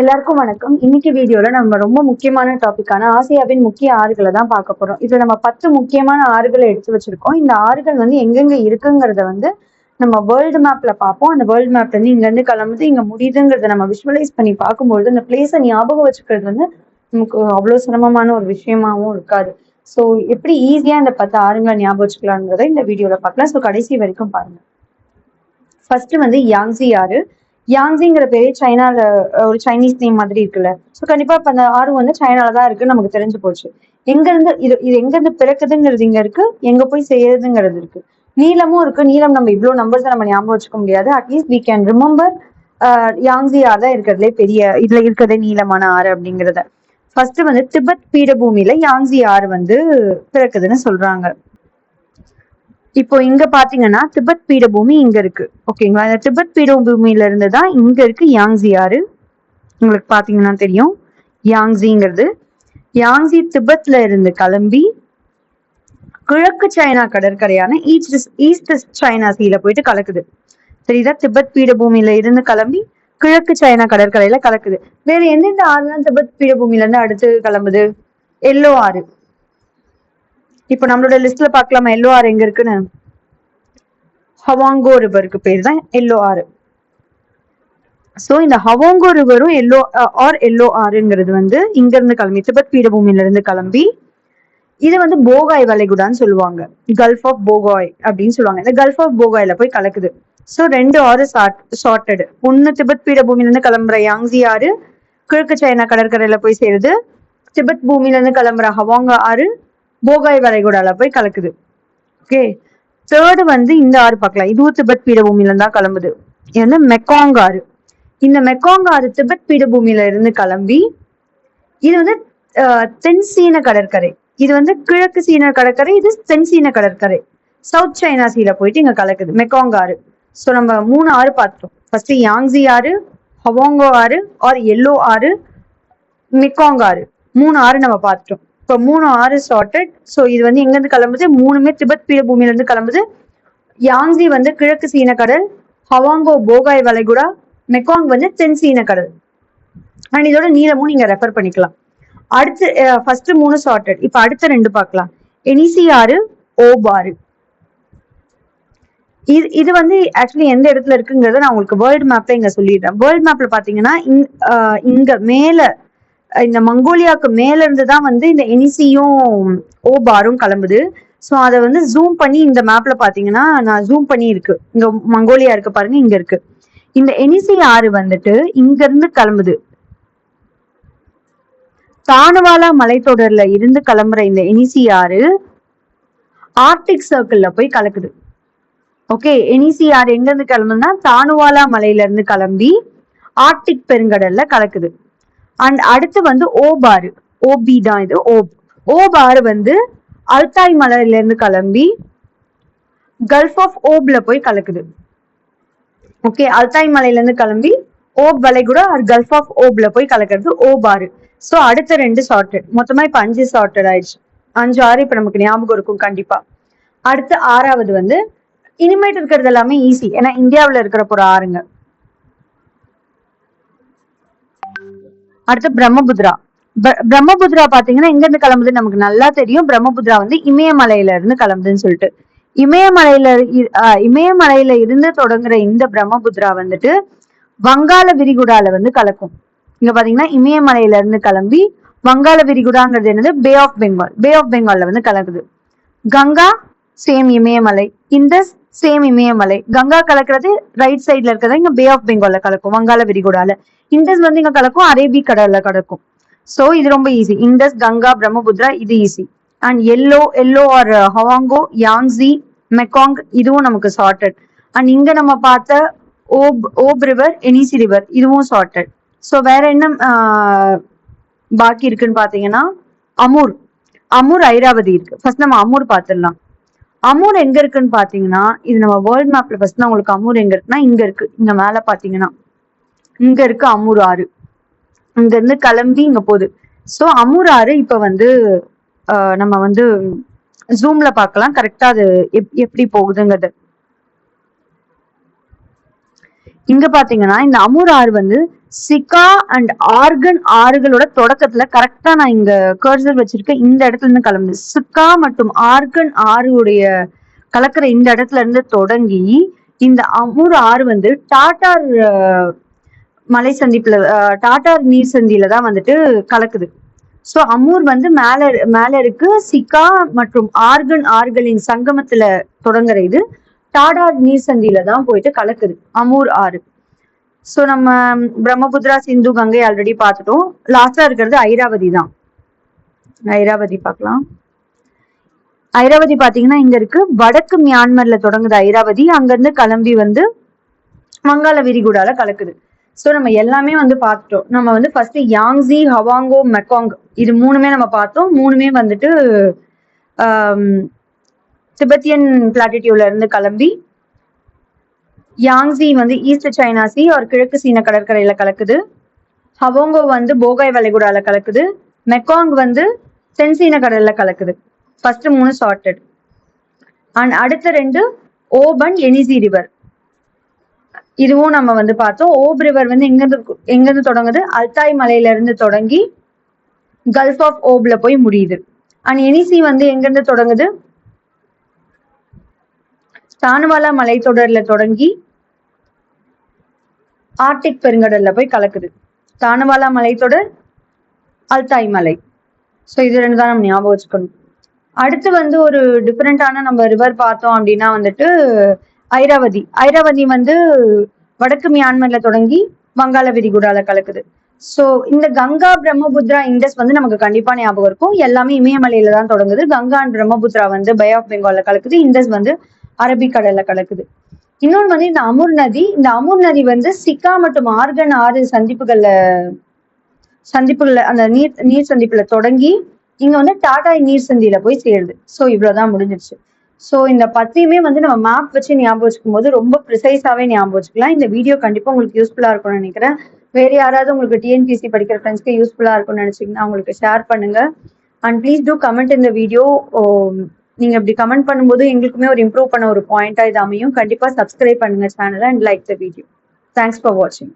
எல்லாருக்கும் வணக்கம். இன்னைக்கு வீடியோல நம்ம ரொம்ப முக்கியமான டாபிக்கான ஆசியாவின் முக்கிய ஆறுகளை தான் பார்க்க போறோம். இதுல நம்ம பத்து முக்கியமான ஆறுகளை எடுத்து வச்சிருக்கோம். இந்த ஆறுகள் வந்து எங்கெங்க இருக்குங்கிறத வந்து நம்ம வேர்ல்டு மேப்ல பார்ப்போம். அந்த வேர்ல்டு மேப்ல இருந்து இங்க இருந்து கிளம்புது இங்க முடியுதுங்கிறத நம்ம விஷுவலைஸ் பண்ணி பார்க்கும்பொழுது அந்த பிளேஸை ஞாபகம் வச்சுக்கிறது வந்து நமக்கு அவ்வளோ சிரமமான ஒரு விஷயமாவும் இருக்காது. ஸோ எப்படி ஈஸியா இந்த பத்து ஆறுங்களை ஞாபகம் வச்சுக்கலாங்கிறத இந்த வீடியோல பார்க்கலாம். ஸோ கடைசி வரைக்கும் பாருங்க. ஃபர்ஸ்ட் வந்து யாங்ஸி ஆறு. யாங்ஸிங்கிற பேரே சைனால ஒரு சைனீஸ் நேம் மாதிரி இருக்குல்ல. ஸோ கண்டிப்பா இப்ப அந்த ஆறு வந்து சைனால தான் இருக்குன்னு நமக்கு தெரிஞ்சு போச்சு. எங்க இருந்து இது இது எங்க இருந்து பிறக்குதுங்கிறது இங்க இருக்கு எங்க போய் செய்யறதுங்கிறது இருக்கு. நீளமும் இருக்கு நீளம் நம்ம இவ்வளவு நம்பர்ஸ் நம்ம ஞாபகம் வச்சுக்க முடியாது. At least we can remember Yangtze ஆறு தான் இருக்கிறதுலே பெரிய இதுல இருக்கிறதே நீளமான ஆறு அப்படிங்கிறத. ஃபர்ஸ்ட் வந்து திபெத் பீடபூமியில யாங்ஸி ஆறு வந்து பிறக்குதுன்னு சொல்றாங்க. இப்போ இங்க பாத்தீங்கன்னா திபெத் பீடபூமி இங்க இருக்கு. ஓகேங்களா? இந்த திபெத் பீடபூமியில இருந்து தான் இங்க இருக்கு யாங்ஸி ஆறு. உங்களுக்கு பாத்தீங்கன்னா தெரியும். யாங்ஸிங்கிறது. யாங்ஸி திபெத்ல இருந்து கிளம்பி கிழக்கு சைனா கடற்கரையான ஈஸ்ட் ஈஸ்ட் சைனா சீல போயிட்டு கலக்குது. சரிதா திபெத் பீடபூமியில இருந்து கிளம்பி கிழக்கு சைனா கடற்கரையில கலக்குது. வேற எந்தெந்த ஆறுலாம் திபெத் பீடபூமியில இருந்து அடுத்து கிளம்புது? எல்லோ ஆறு. இப்போ நம்மளோட லிஸ்ட்ல பார்க்கலாமா எல்லோ ஆறு எங்க இருக்குன்னு? ஹவாங்கோ ரிவருக்கு பேர் தான் எல்லோ ஆறு ஸோ இந்த ஹவாங்கோ ரிவரும் எல்லோ ஆர் எல்லோ ஆறுங்கிறது வந்து இங்க இருந்து கிளம்பி திபெத் பீடபூமியில இருந்து கிளம்பி இது வந்து போகாய் வளைகுடான்னு சொல்லுவாங்க. கல்ஃப் ஆஃப் போகாய் அப்படின்னு சொல்லுவாங்க. இந்த கல்ஃப் ஆஃப் போகாயில போய் கலக்குது. ஸோ ரெண்டு ஆறு சார்ட்டடு ஒன்னு திபெத் பீடபூமியிலிருந்து கிளம்புற யாங்ஸி ஆறு கிழக்கு சைனா கடற்கரையில போய் சேருது. திபெத் பூமியில இருந்து கிளம்புற ஹவாங்க ஆறு போகாய் வரைகுடால போய் கலக்குது. ஓகே தேர்டு வந்து இந்த ஆறு பார்க்கலாம். இதுவும் திபெத் பீடபூமியில தான் கிளம்புது. இது வந்து மெக்காங் ஆறு. இந்த மெக்காங் ஆறு திபெத் பீடபூமியில இருந்து கிளம்பி இது வந்து தென் சீன கடற்கரை. இது வந்து கிழக்கு சீன கடற்கரை இது தென் சீன கடற்கரை. சவுத் சைனா சீல போயிட்டு இங்க கலக்குது. மெக்காங் ஆறு. ஸோ நம்ம மூணு ஆறு பார்த்துட்டோம். ஃபர்ஸ்ட் யாங்ஸி ஆறு ஹவாங்கோ ஆறு ஆர் எல்லோ ஆறு மெக்காங் ஆறு. மூணு ஆறு நம்ம பார்த்துட்டோம். இப்போ மூணு ஆறு சார்ட்டட் ஸோ இது வந்து எங்கேருந்து கிளம்புது? மூணுமே திபெத் பீடபூமியிலேருந்து கிளம்புது. யாங்ஸி வந்து கிழக்கு சீன கடல் ஹவாங்கோ போகாய் வளைகுடா மெக்காங் வந்து தென் சீன கடல் அண்ட் இதோட நீளமும் நீங்கள் ரெஃபர் பண்ணிக்கலாம். அடுத்து ஃபர்ஸ்ட் மூணு சார்ட்டட் இப்போ அடுத்த ரெண்டு பார்க்கலாம். எனிசி ஆறு ஓபாறு இது இது வந்து ஆக்சுவலி எந்த இடத்துல இருக்குங்கிறத நான் உங்களுக்கு வேர்ல்டு மேப்ல இங்க சொல்லிடுறேன். வேர்ல்டு மேப்ல பாத்தீங்கன்னா இங்க மேல இந்த மங்கோலியாவுக்கு மேல இருந்து தான் வந்து இந்த எனிசியும் ஓபாரும் கிளம்புது. ஸோ அதை வந்து ஜூம் பண்ணி இந்த மேப்ல பாத்தீங்கன்னா நான் ஜூம் பண்ணி இருக்கு. இங்க மங்கோலியா இருக்கு பாருங்க இங்க இருக்கு. இந்த எனிசி ஆறு வந்துட்டு இங்க இருந்து கிளம்புது. தானவாலா மலைத்தொடர்ல இருந்து கிளம்புற இந்த எனிசி ஆறு ஆர்டிக் சர்க்கிள்ல போய் கலக்குது. ஓகே எனிசி ஆறு எங்க இருந்து கிளம்புதுன்னா தானுவாலா மலையில இருந்து கிளம்பி ஆர்டிக் பெருங்கடல்ல கலக்குது. அண்ட் அடுத்து வந்து ஓபாறு ஓபி தான் இது. ஓப் ஓபாறு வந்து அல்தாய் மலையில இருந்து கிளம்பி கல்ஃப் ஆஃப் ஓப்ல போய் கலக்குது. ஓகே அல்தாய் மலையில இருந்து கிளம்பி ஓப் வளைகுடா ஆர் கல்ஃப் ஆஃப் ஓப்ல போய் கலக்கிறது ஓபாறு ஸோ அடுத்த ரெண்டு சார்ட்டட் மொத்தமா இப்போ அஞ்சு சார்ட்டட் ஆயிடுச்சு. அஞ்சு ஆறு இப்போ நமக்கு ஞாபகம் இருக்கும் கண்டிப்பா. அடுத்து ஆறாவது வந்து இனிமேட்டு இருக்கிறது எல்லாமே ஈஸி ஏன்னா இந்தியாவில் இருக்கிற ஒரு ஆறுங்க. அடுத்து பிரம்மபுத்ரா. ப- பிரம்மபுத்ரா பாத்தீங்கன்னா எங்க இருந்து கிளம்புதுன்னு நமக்கு நல்லா தெரியும். பிரம்மபுத்ரா வந்து இமயமலையில இருந்து கிளம்புதுன்னு சொல்லிட்டு. இமயமலையில இ- இமயமலையில இருந்து தொடங்குற இந்த பிரம்மபுத்ரா வந்துட்டு வங்காள விரிகுடால வந்து கலக்கும். இங்க பாத்தீங்கன்னா இமயமலையில இருந்து கிளம்பி வங்காள விரிகுடாங்கிறது என்னது? Bay of Bengal bay of பெங்கால்ல வந்து கலக்குது. கங்கா சேம் இமயமலை. இந்த சேம் இமயமலை. கங்கா கலக்கிறது ரைட் சைட்ல இருக்கிறது. இங்க பே ஆஃப் பெங்கால்ல கலக்கும். வங்காள விரிகுடால. இண்டஸ் வந்து இங்க கலக்கும். அரேபிக் கடல்ல கலக்கும். சோ இது ரொம்ப ஈஸி இண்டஸ் கங்கா பிரம்மபுத்ரா இது easy and yellow yellow or Huang Ho Yangtze Mekong இதுவும் நமக்கு சார்ட்டட் அண்ட் இங்க நம்ம பார்த்த Ob Ob river Yenisei river இதுவும் சார்ட்டட் ஸோ வேற என்ன பாக்கி இருக்குன்னு பாத்தீங்கன்னா அமூர் அமூர் ஐராவதி இருக்கு. ஃபர்ஸ்ட் நம்ம அமூர் பார்த்துடலாம். அமூர் எங்க இருக்குன்னு பாத்தீங்கன்னா இது நம்ம வேர்ல்ட் மேப்ல ஃபர்ஸ்ட் உங்களுக்கு அமூர் எங்க இருக்குன்னா இங்க இருக்கு. இங்க மேல பாத்தீங்கன்னா. இங்க இருக்கு அமூர் ஆறு. இங்க இருந்து கிளம்பி இங்க போகுது. சோ அமூர் ஆறு இப்ப வந்து ஆஹ், நம்ம வந்து ஜூம்ல பார்க்கலாம். கரெக்டா அது எப்- எப்படி போகுதுங்கிறது. இங்க பாத்தீங்கன்னா இந்த அமூர் ஆறு வந்து சிகா அண்ட் ஆர்கன் ஆறுகளோட தொடக்கத்துல கரெக்டா நான் இங்க கர்சர் வச்சிருக்கேன் இந்த இடத்துல இருந்து கலந்து சிக்கா மற்றும் ஆர்கன் ஆறுடைய கலக்கிற இந்த இடத்துல இருந்து தொடங்கி இந்த அமூர் ஆறு வந்து டாட்டார் மலை சந்திப்புல டாட்டார் நீர் சந்தியில தான் வந்துட்டு கலக்குது. ஸோ அமூர் வந்து மேல மேல இருக்கு. சிக்கா மற்றும் ஆர்கன் ஆறுகளின் சங்கமத்துல தொடங்குற இது. டாடா நீர் சந்தியில தான் போயிட்டு கலக்குது அமூர் ஆறு. ஸோ நம்ம பிரம்மபுத்திரா சிந்து கங்கை ஆல்ரெடி பார்த்துட்டோம். லாஸ்டா இருக்கிறது ஐராவதி தான். ஐராவதி பார்க்கலாம். ஐராவதி பாத்தீங்கன்னா இங்க இருக்கு. வடக்கு மியான்மர்ல தொடங்குது ஐராவதி. அங்கிருந்து கிளம்பி வந்து வங்காள விரிகுடால கலக்குது. ஸோ நம்ம எல்லாமே வந்து பார்த்துட்டோம். நம்ம வந்து ஃபர்ஸ்ட் யாங்ஸி ஹவாங்கோ மெக்காங் இது மூணுமே நம்ம பார்த்தோம். மூணுமே வந்துட்டு திபெத்தியன் பிளாட்டிடியூல இருந்து கிளம்பி யாங்ஸி வந்து ஈஸ்ட் சைனா சி ஒரு கிழக்கு சீன கடற்கரையில கலக்குது. ஹவோங்கோ வந்து போகாய் வளைகுடால கலக்குது. மெக்காங் வந்து தென்சீன கடல்ல கலக்குது. ஃபர்ஸ்ட் மூணு சார்ட்டட் அண்ட் அடுத்த ரெண்டு ஓபன் எனிசி ரிவர் இதுவும் நம்ம வந்து பார்த்தோம். ஓப் ரிவர் வந்து எங்கிருந்து எங்கிருந்து தொடங்குது? அல்தாய் மலையில இருந்து தொடங்கி கல்ஃப் ஆஃப் ஓப்ல போய் முடியுது. அண்ட் எனிசி வந்து எங்கிருந்து தொடங்குது? தானுவாலா மலைத்தொடர்ல தொடங்கி ஆர்டிக் பெருங்கடல்ல போய் கலக்குது. தானுவாலா மலைத்தொடர் அல்தாய் மலை. ஸோ இது ரெண்டு தான் நம்ம ஞாபகம் வச்சுக்கணும். அடுத்து வந்து ஒரு டிஃப்ரெண்டான நம்ம ரிவர் பார்த்தோம் அப்படின்னா வந்துட்டு ஐராவதி. ஐராவதி வந்து வடக்கு மியான்மர்ல தொடங்கி வங்காள விரிகுடால கலக்குது. ஸோ இந்த கங்கா பிரம்மபுத்ரா இண்டஸ் வந்து நமக்கு கண்டிப்பா ஞாபகம் இருக்கும். எல்லாமே இமயமலையில தான் தொடங்குது. கங்கா அண்ட் பிரம்மபுத்ரா வந்து பே ஆஃப் பெங்கால்ல கலக்குது. இண்டஸ் வந்து அரபிக்கடல்ல கலக்குது. இன்னொன்று வந்து இந்த அமுர் நதி இந்த அமுர் நதி வந்து சிக்கா மற்றும் ஆர்கன் ஆறு சந்திப்புகள்ல சந்திப்புகள்ல அந்த நீர் நீர் சந்திப்புல தொடங்கி இங்க வந்து டாடா நீர் சந்தியில போய் சேருது. ஸோ இவ்வளவுதான் முடிஞ்சிருச்சு. ஸோ இந்த பத்தியுமே வந்து நம்ம மேப் வச்சு ஞாபகம் வச்சுக்கும் போது ரொம்ப ப்ரிசைஸாவே ஞாபகம் வச்சுக்கலாம். இந்த வீடியோ கண்டிப்பா உங்களுக்கு யூஸ்ஃபுல்லா இருக்கும்னு நினைக்கிறேன். வேற யாராவது உங்களுக்கு டிஎன்பிசி படிக்கிற ஃப்ரெண்ட்ஸ்க்கு யூஸ்ஃபுல்லா இருக்கும்னு நினைச்சீங்கன்னா உங்களுக்கு ஷேர் பண்ணுங்க. அண்ட் ப்ளீஸ் டூ கமெண்ட் இந்த வீடியோ நீங்க இப்படி கமெண்ட் பண்ணும்போது எங்களுக்குமே ஒரு இம்ப்ரூவ் பண்ண ஒரு பாயிண்டா இது அமையும். கண்டிப்பா சப்ஸ்கிரைப் பண்ணுங்க channel and like the video thanks for வாட்சிங்